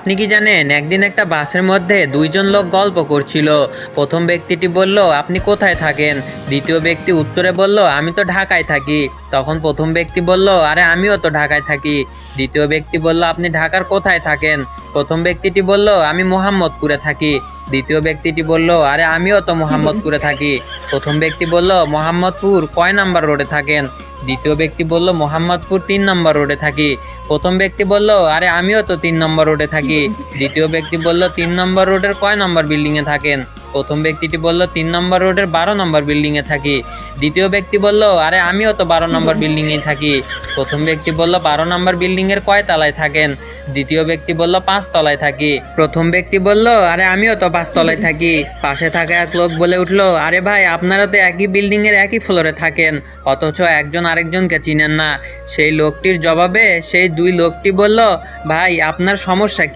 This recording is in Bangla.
আপনি কি জানেন, একদিন একটা বাসের মধ্যে দুইজন লোক গল্প করছিল। প্রথম ব্যক্তিটি বলল, আপনি কোথায় থাকেন? দ্বিতীয় ব্যক্তি উত্তরে বলল, আমি তো ঢাকায় থাকি। তখন প্রথম ব্যক্তি বলল, আরে, আমিও তো ঢাকায় থাকি। দ্বিতীয় ব্যক্তি বলল, আপনি ঢাকার কোথায় থাকেন? প্রথম ব্যক্তিটি বলল, আমি মোহাম্মদপুরে থাকি। দ্বিতীয় ব্যক্তিটি বলল, আরে, আমিও তো মোহাম্মদপুরে থাকি। প্রথম ব্যক্তি বলল, মোহাম্মদপুর কয় নাম্বার রোডে থাকেন? দ্বিতীয় ব্যক্তি বলল, মোহাম্মদপুর তিন নম্বর রোডে থাকি। প্রথম ব্যক্তি বলল, আরে, আমিও তো তিন নম্বর রোডে থাকি। দ্বিতীয় ব্যক্তি বলল, তিন নম্বর রোডের কয় নম্বর বিল্ডিং এ থাকেন? প্রথম ব্যক্তিটি বলল, তিন নম্বর রোডের বারো নম্বর বিল্ডিং এ থাকি। দ্বিতীয় ব্যক্তি বলল, আরে আমিও তো বারো নম্বর বিল্ডিং এ থাকি। প্রথম ব্যক্তি বলল, বারো নম্বর বিল্ডিং এর কয় তলায় থাকেন? দ্বিতীয় ব্যক্তি বলল, পাঁচ তলায় থাকি। প্রথম ব্যক্তি বলল, আরে আমিও তো পাঁচ তলায় থাকি। পাশে থাকা এক লোক বলে উঠল, আরে ভাই, আপনারা তো একই বিল্ডিং এর একই ফ্লোরে থাকেন, অথচ একজন আরেকজনকে চিনেন না। সেই লোকটির জবাবে সেই দুই লোকটি বলল, ভাই, আপনার সমস্যা কি?